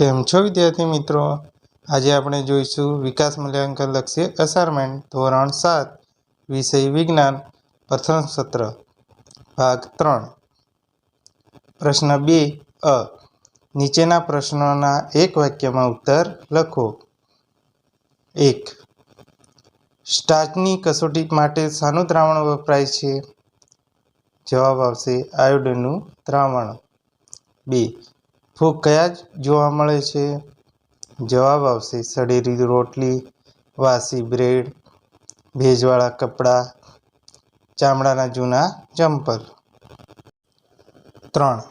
કેમ છો વિદ્યાર્થી મિત્રો? આજે આપણે જોઈશું વિકાસ મૂલ્યાંકન લક્ષી અસાઇનમેન્ટ ધોરણ સાત, વિષય વિજ્ઞાન, પ્રથમ સત્ર, ભાગ ત્રણ. પ્રશ્ન બે અ. નીચેના પ્રશ્નોના એક વાક્યમાં ઉત્તર લખો. એક. સ્ટાર્ચની કસોટી માટે શાનું દ્રાવણ વપરાય છે? જવાબ આવશે આયોડિનનું દ્રાવણ. બે. ફૂગ કયા જ જોવા મળે છે? જવાબ આવશે સડેલી રોટલી, વાસી બ્રેડ, ભેજવાળા કપડાં, ચામડાના જૂના જમ્પર. ત્રણ.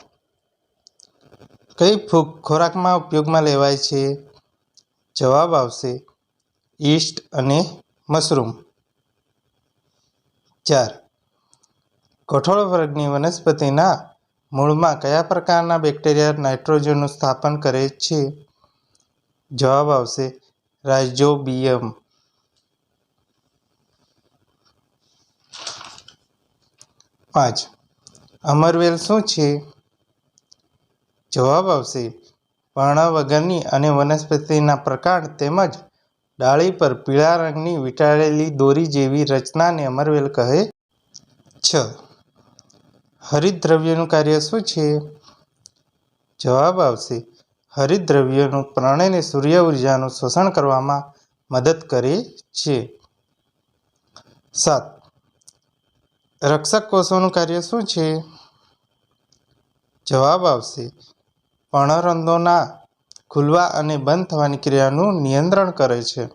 કઈ ફૂગ ખોરાકમાં ઉપયોગમાં લેવાય છે? જવાબ આવશે ઈસ્ટ અને મશરૂમ. ચાર. કઠોળ વર્ગની વનસ્પતિના મૂળમાં કયા પ્રકારના બેક્ટેરિયા નાઇટ્રોજનનું સ્થાપન કરે છે? જવાબ આવશે રાઇઝોબિયમ. પાંચ. અમરવેલ શું છે? જવાબ આવશે પર્ણ વગરની અને વનસ્પતિના પ્રકાર તેમજ ડાળી પર પીળા રંગની વીંટાળેલી દોરી જેવી રચનાને અમરવેલ કહે છ. હરિતદ્રવ્યનું કાર્ય શું છે? જવાબ આવશે. હરિતદ્રવ્યનું પ્રાણીને સૂર્ય ઉર્જાનું શોષણ કરવામાં મદદ કરે છે. સાત. રક્ષક કોષોનું કાર્ય શું છે? જવાબ આવશે. પર્ણરંધ્રોના ખુલવા અને બંધ થવાની ક્રિયાનું નિયંત્રણ કરે છે.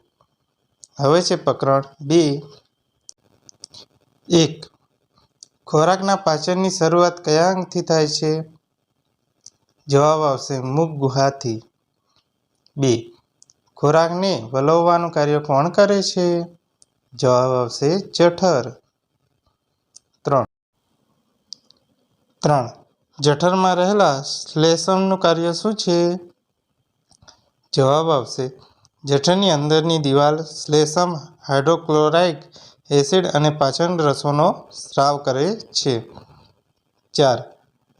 હવે છે પ્રકરણ બે. એક. ખોરાકના પાચનની શરૂઆત કયા અંગથી થાય છે? જવાબ આવશે મુખ ગુહાથી. બે, ખોરાકને વલવવાનું કાર્ય કોણ કરે છે? જવાબ આવશે જઠર. ત્રણ ત્રણ, જઠરમાં રહેલા શ્લેષમનું કાર્ય શું છે? જવાબ આવશે જઠરની અંદરની દિવાલ શ્લેષમ હાઇડ્રોક્લોરાઇક એસિડ અને પાચન રસોનો સ્રાવ કરે છે. ચાર.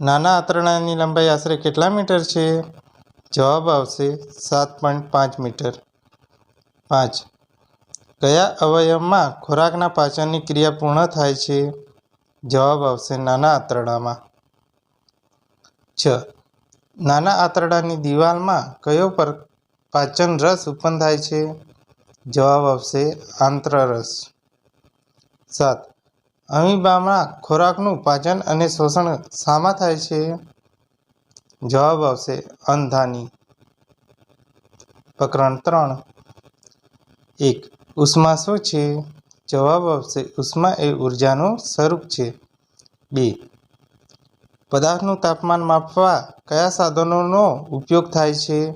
નાના આંતરડાની લંબાઈ આશરે કેટલા મીટર છે? જવાબ આવશે સાત પોઈન્ટ પાંચ મીટર. પાંચ. કયા અવયવમાં ખોરાકના પાચનની ક્રિયા પૂર્ણ થાય છે? જવાબ આવશે નાના આંતરડામાં છ. નાના આંતરડાની દિવાલમાં કયો પર પાચન રસ ઉત્પન્ન થાય છે? જવાબ આવશે આંત્રરસ. સાત. અમીબામાં ખોરાકનું પાચન અને શોષણ શામાં થાય છે? જવાબ આવશે અંધાની. પ્રકરણ ત્રણ. એક. ઉષ્મા શું છે? જવાબ આવશે ઉષ્મા એ ઉર્જાનું સ્વરૂપ છે. બે. પદાર્થનું તાપમાન માપવા કયા સાધનોનો ઉપયોગ થાય છે?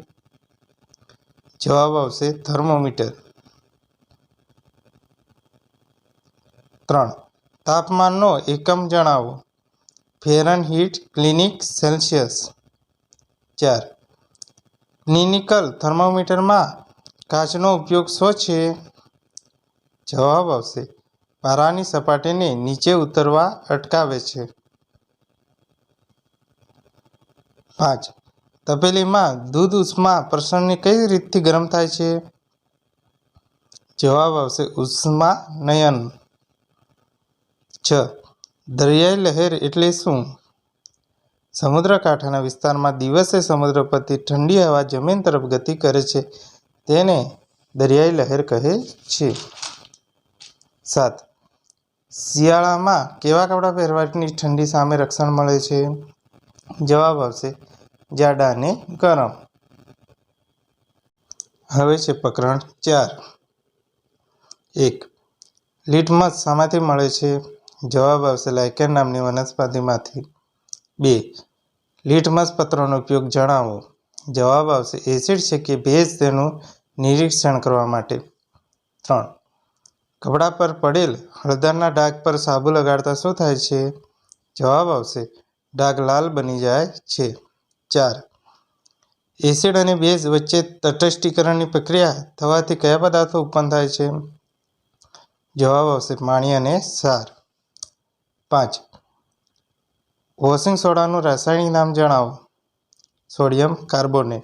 જવાબ આવશે થર્મોમીટર. ત્રણ. તાપમાનનો એકમ જણાવો. ફેરનહીટ ક્લિનિક સેલ્સિયસ. ચાર. ક્લિનિકલ થર્મોમીટરમાં કાચનો ઉપયોગ શું છે? જવાબ આવશે. પારાની સપાટીને નીચે ઉતરવા અટકાવે છે. પાંચ. તપેલીમાં દૂધ ઉષ્મા પ્રસરણની કઈ રીતથી ગરમ થાય છે? જવાબ આવશે ઉષ્મા નયન છ. દરિયાઈ લહેર એટલે શું? સમુદ્રકાંઠાના વિસ્તારમાં દિવસે સમુદ્ર પરથી ઠંડી હવા જમીન તરફ ગતિ કરે છે. તેને દરિયાઈ લહેર કહે છે. સાત. શિયાળામાં કેવા કપડાં પહેરવાથી ઠંડી સામે રક્ષણ મળે છે? જવાબ આવશે, જાડા અને ગરમ. હવે છે પ્રકરણ ચાર. એક. લીટમસ શામાંથી મળે છે. જવાબ આવશે લાયકેન નામની વનસ્પતિમાંથી. બે, લિટમસ પત્રનો ઉપયોગ જણાવો. જવાબ આવશે એસિડ છે કે ભેજ તેનું નિરીક્ષણ કરવા માટે. ત્રણ, કપડા પર પડેલ હળદરના ડાઘ પર સાબુ લગાડતા શું થાય છે? જવાબ આવશે ડાઘ લાલ બની જાય છે. ચાર, એસિડ અને બેઝ વચ્ચે તટસ્થીકરણની પ્રક્રિયા થવાથી કયા પદાર્થો ઉત્પન્ન થાય છે? જવાબ આવશે પાણી અને સાર. પાંચ. વોશિંગ સોડાનું રાસાયણિક નામ જણાવો. Sodium carbonate.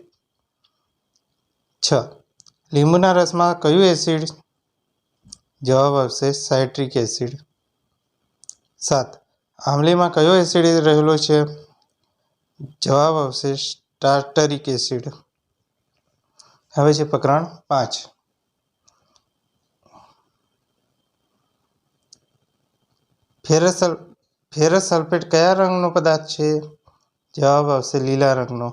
છ. લીંબુના રસમાં કયું એસિડ? જવાબ આવશે સાઇટ્રિક એસિડ. સાત. આંબલીમાં કયો એસિડ રહેલો છે? જવાબ આવશે સ્ટાર્ટરિક એસિડ. હવે છે પ્રકરણ પાંચ. ફેરસ સલ ફેરસ સલ્ફેટ કયા રંગનો પદાર્થ છે? જવાબ આવશે લીલા રંગનો.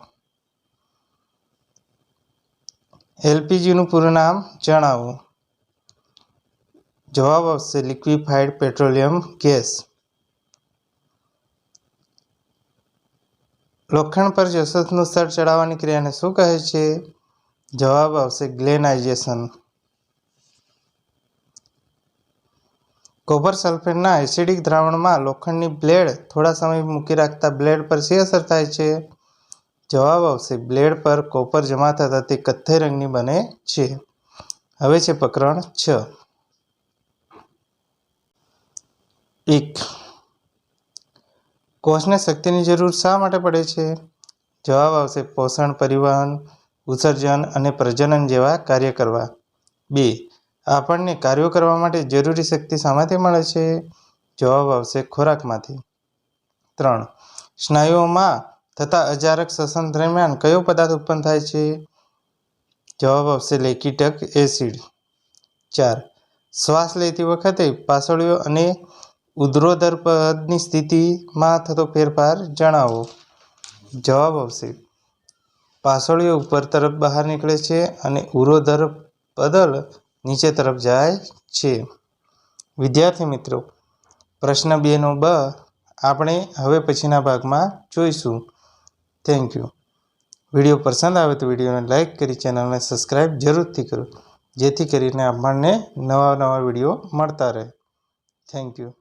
એલપીજીનું પૂરું નામ જણાવો. જવાબ આવશે લિક્વિફાઈડ પેટ્રોલિયમ ગેસ. લોખંડ પર જસતનું સ્તર ચડાવવાની ક્રિયાને શું કહે છે? જવાબ આવશે ગ્લેનાઇઝેશન. કોપર સલ્ફેટના એસિડિક દ્રાવણમાં લોખંડની બ્લેડ થોડા સમય મૂકી રાખતા બ્લેડ પર શી અસર થાય છે? જવાબ આવશે, બ્લેડ પર કોપર જમા થતાં તે કથ્થઈ રંગની બને છે. હવે છે પ્રકરણ છ. એક. કોષને શક્તિની જરૂર શા માટે પડે છે? જવાબ આવશે, પોષણ, પરિવહન, ઉત્સર્જન અને પ્રજનન જેવા કાર્ય કરવા. બે. આપણને કાર્યો કરવા માટે જરૂરી શક્તિ શામાંથી મળે છે? જવાબ આવશે ખોરાકમાંથી. ત્રણ. સ્નાયુઓમાં થતા અજારક શ્વસન દરમિયાન કયો પદાર્થ ઉત્પન્ન થાય છે? જવાબ આવશે લેકિટક એસિડ. ચાર. શ્વાસ લેતી વખતે પાસળીઓ અને ઉદ્રોદર પદની સ્થિતિમાં થતો ફેરફાર જણાવો. જવાબ આવશે. પાસળીઓ ઉપર તરફ બહાર નીકળે છે અને ઉરોધર પદલ નીચે તરફ જાય છે. વિદ્યાર્થી મિત્રો, પ્રશ્ન બેનો બ આપણે હવે પછીના ભાગમાં જોઈશું. થેન્ક યુ વીડિયો પસંદ આવે તો વિડીયોને લાઇક કરી ચેનલને સબસ્ક્રાઈબ જરૂરથી કરો. જેથી કરીને આપણને નવા નવા વીડિયો મળતા રહે. Thank you